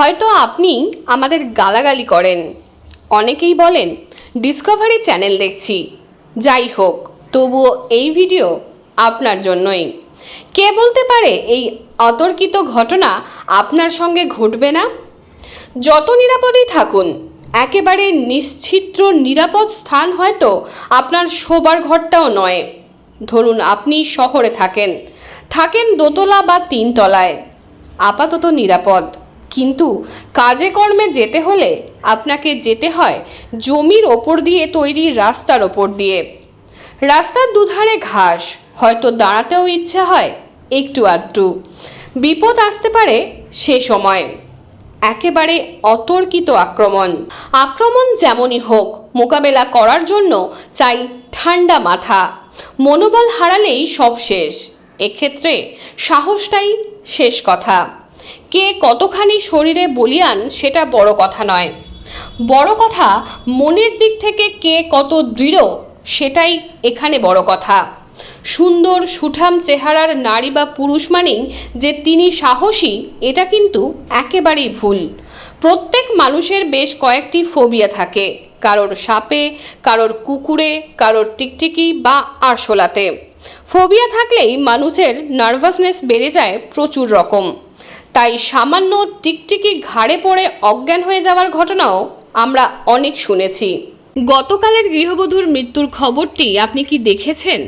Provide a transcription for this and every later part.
হয়তো আপনি আমাদের গালাগালি করেন। অনেকেই বলেন ডিসকভারি চ্যানেল দেখছি। যাই হোক, তবুও এই ভিডিও আপনার জন্যই। কে বলতে পারে এই অতর্কিত ঘটনা আপনার সঙ্গে ঘটবে না? যত নিরাপদেই থাকুন, একেবারে নিশ্চিত্র, নিরাপদ স্থান হয়তো আপনার শোবার ঘরটাও নয়। ধরুন, আপনি শহরে থাকেন। থাকেন দোতলা বা তিনতলায়। আপাতত নিরাপদ। কিন্তু কাজে কর্মে যেতে হলে আপনাকে যেতে হয় জমির ওপর দিয়ে তৈরি রাস্তার ওপর দিয়ে। রাস্তার দুধারে ঘাস, হয়তো দাঁড়াতেও ইচ্ছা হয় একটু আধটু। বিপদ আসতে পারে সে সময়। একেবারে অতর্কিত আক্রমণ। আক্রমণ যেমনই হোক, মোকাবেলা করার জন্য চাই ঠান্ডা মাথা। মনোবল হারালেই সব শেষ। এক্ষেত্রে সাহসটাই শেষ কথা। কে কতখানি শরীরে বলিয়ান সেটা বড় কথা নয়। বড় কথা, মনের দিক থেকে কে কত দৃঢ়, সেটাই এখানে বড় কথা। সুন্দর, সুঠাম চেহারার নারী বা পুরুষ মানেই যে তিনি সাহসী, এটা কিন্তু একেবারেই ভুল। প্রত্যেক মানুষের বেশ কয়েকটি ফোবিয়া থাকে, কারোর সাপে, কারোর কুকুরে, কারোর টিকটিকি বা আরশোলাতে। ফোবিয়া থাকলেই মানুষের নার্ভাসনেস বেড়ে যায় প্রচুর রকম। তাই সামান্য টিকটিকি ঘাড়ে পড়ে অজ্ঞান হয়ে যাওয়ার ঘটনাও আমরা অনেক শুনেছি। গতকালের গৃহবধূর মৃত্যুর খবরটি আপনি কি দেখেছেন?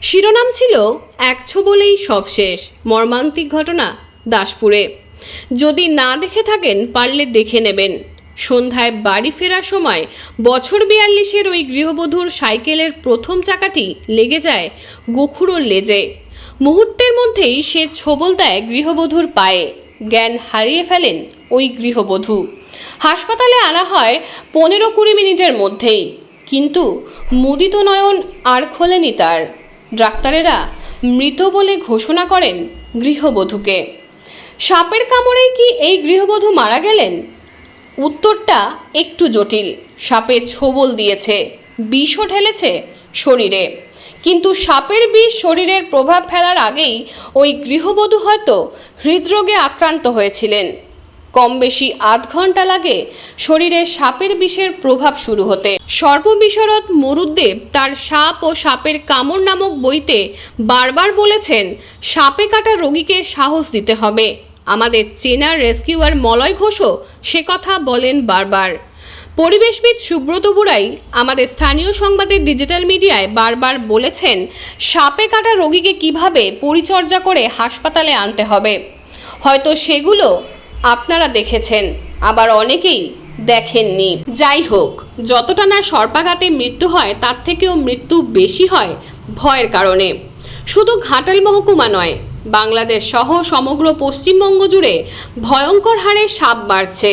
শিরোনাম ছিল একছো বলেই সব শেষ, মর্মান্তিক ঘটনা দাসপুরে। যদি না দেখে থাকেন, পারলে দেখে নেবেন। সন্ধ্যায় বাড়ি ফেরার সময় বছর বিয়াল্লিশের ওই গৃহবধূর সাইকেলের প্রথম চাকাটি লেগে যায় গোখুরোর লেজে। মুহূর্তের মধ্যেই সে ছোবল দেয় গৃহবধূর পায়ে। জ্ঞান হারিয়ে ফেলেন ওই গৃহবধূ। হাসপাতালে আনা হয় পনেরো কুড়ি মিনিটের মধ্যেই। কিন্তু মুদিত নয়ন আর খোলেনি তার। ডাক্তারেরা মৃত বলে ঘোষণা করেন গৃহবধূকে। সাপের কামড়েই কি এই গৃহবধূ মারা গেলেন? উত্তরটা একটু জটিল। সাপে ছোবল দিয়েছে, বিষও ঢেলেছে শরীরে। কিন্তু সাপের বিষ শরীরের প্রভাব ফেলার আগেই ওই গৃহবধূ হয়তো হৃদরোগে আক্রান্ত হয়েছিলেন। কম বেশি আধ ঘণ্টা লাগে শরীরে সাপের বিষের প্রভাব শুরু হতে। সর্ববিশরদ মরুদ্দেব তার সাপ ও সাপের কামড় নামক বইতে বারবার বলেছেন, সাপে কাটা রোগীকে সাহস দিতে হবে। আমাদের চেনার রেস্কিউয়ার মলয় ঘোষও সে কথা বলেন বারবার। পরিবেশবিদ সুব্রত বুড়াই আমাদের স্থানীয় সংবাদের ডিজিটাল মিডিয়ায় বারবার বলেছেন, সাপে কাটা রোগীকে কীভাবে পরিচর্যা করে হাসপাতালে আনতে হবে। হয়তো সেগুলো আপনারা দেখেছেন, আবার অনেকেই দেখেননি। যাই হোক, যতটা না সর্পাঘাতে মৃত্যু হয়, তার থেকেও মৃত্যু বেশি হয় ভয়ের কারণে। শুধু ঘাটাল মহকুমা নয়, বাংলাদেশ সহ সমগ্র পশ্চিমবঙ্গ জুড়ে ভয়ঙ্কর হারে সাপ বাড়ছে।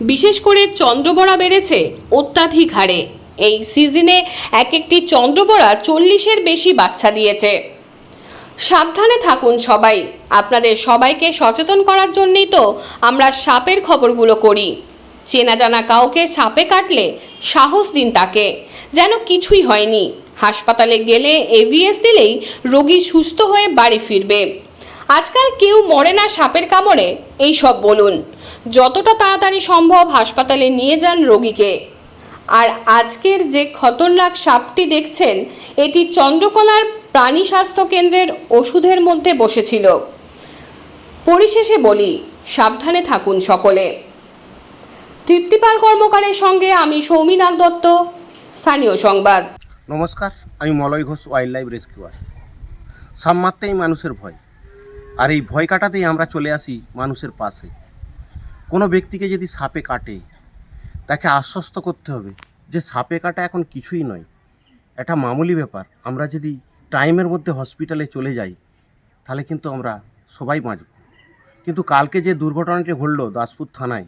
বিশেষ করে চন্দ্রবড়া বেড়েছে অত্যাধিক হারে। এই সিজনে এক একটি চন্দ্রবড়া চল্লিশের বেশি বাচ্চা দিয়েছে। সাবধানে থাকুন সবাই। আপনাদের সবাইকে সচেতন করার জন্যই তো আমরা সাপের খবরগুলো করি। চেনা জানা কাউকে সাপে কাটলে সাহস দিন তাকে। যেন কিছুই হয়নি। হাসপাতালে গেলে এভিএস দিলেই রোগী সুস্থ হয়ে বাড়ি ফিরবে। আজকাল কেউ মরে না সাপের কামড়ে, এই সব বলুন। যতটা তাড়াতাড়ি সম্ভব হাসপাতালে নিয়ে যান রোগীকে। আর আজকের যে খতরনাক সাপটি দেখছেন, এটি চন্দ্রকোনার প্রাণী স্বাস্থ্য কেন্দ্রের ওষুধের মধ্যে বসেছিল। পরিশেষে বলি, সাবধানে থাকুন সকলে। তৃপ্তিপাল কর্মকারের সঙ্গে আমি সৌমিনাথ দত্ত, স্থানীয় সংবাদ। নমস্কার, আমি Malay Ghosh wildlife rescuer সাপ মানুষের ভয়। আর এই ভয় কাটাতেই আমরা চলে আসি মানুষের পাশে। কোনো ব্যক্তিকে যদি সাপে কাটে, তাকে আশ্বস্ত করতে হবে যে সাপে কাটা এখন কিছুই নয়। এটা মামুলি ব্যাপার। আমরা যদি টাইমের মধ্যে হসপিটালে চলে যাই, তাহলে কিন্তু আমরা সবাই বাঁচব। কিন্তু কালকে যে দুর্ঘটনাটি ঘটলো দাসপুর থানায়,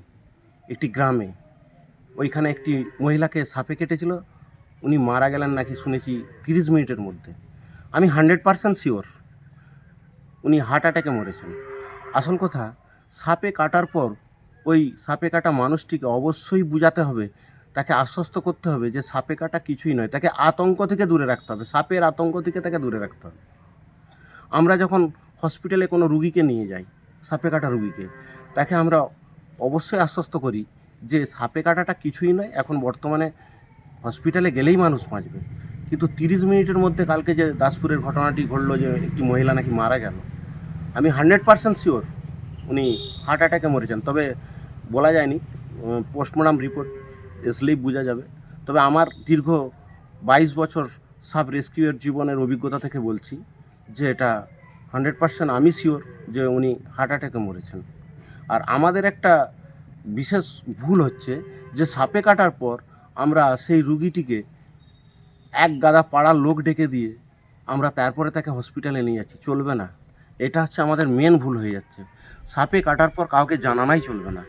একটি গ্রামে, ওইখানে একটি মহিলাকে সাপে কেটেছিল। উনি মারা গেলেন নাকি শুনেছি তিরিশ মিনিটের মধ্যে। আমি হান্ড্রেড পারসেন্ট শিওর, উনি হার্ট অ্যাটাকে মরেছেন। আসল কথা, সাপে কাটার পর ওই সাপে কাটা মানুষটিকে অবশ্যই বুঝাতে হবে। তাকে আশ্বস্ত করতে হবে যে সাপে কাটা কিছুই নয়, তাকে আতঙ্ক থেকে দূরে রাখতে হবে। সাপের আতঙ্ক থেকে তাকে দূরে রাখতে হবে। আমরা যখন হসপিটালে কোনো রুগীকে নিয়ে যাই, সাপে কাটা রুগীকে, তাকে আমরা অবশ্যই আশ্বস্ত করি যে সাপে কাটাটা কিছুই নয়, এখন বর্তমানে হসপিটালে গেলেই মানুষ বাঁচবে। কিন্তু তিরিশ মিনিটের মধ্যে কালকে যে দাসপুরের ঘটনাটি ঘটলো যে একটি মহিলা নাকি মারা গেল, আমি হান্ড্রেড পার্সেন্ট শিওর উনি হার্ট অ্যাটাকে মরেছেন। তবে বলা যায়নি পোস্টমর্টম রিপোর্ট এসলেই বোঝা যাবে। তবে আমার দীর্ঘ বাইশ বছর সাব রেস্কিউয়ের জীবনের অভিজ্ঞতা থেকে বলছি যে এটা হান্ড্রেড পার্সেন্ট আমি শিওর যে উনি হার্ট অ্যাটাকে মরেছেন। আর আমাদের একটা বিশেষ ভুল হচ্ছে যে সাপে কাটার পর আমরা সেই রুগীটিকে এক গাদা পাড়ার লোক ডেকে দিয়ে আমরা তারপরে তাকে হসপিটালে নিয়ে যাচ্ছি। চলবে না। এটা হচ্ছে আমাদের মেন ভুল হয়ে যাচ্ছে। সাপে কাটার পর কাউকে জানানাই চলবে না।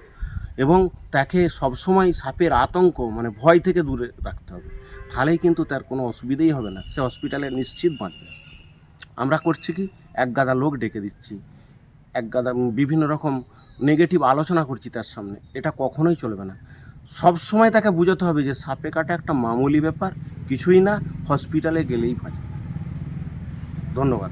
এবং তাকে সবসময় সাপের আতঙ্ক মানে ভয় থেকে দূরে রাখতে হবে। তাহলেই কিন্তু তার কোনো অসুবিধেই হবে না। সে হসপিটালে নিশ্চিত বাঁচবে। আমরা করছি কি? এক গাদা লোক ডেকে দিচ্ছি। এক গাদা বিভিন্ন রকম নেগেটিভ আলোচনা করছি তার সামনে। এটা কখনোই চলবে না। সব সময় তাকে বুঝাতে হবে যে সাপে কাটা একটা মামুলি ব্যাপার, কিছুই না হসপিটালে গেলেই বাঁচবে। ধন্যবাদ।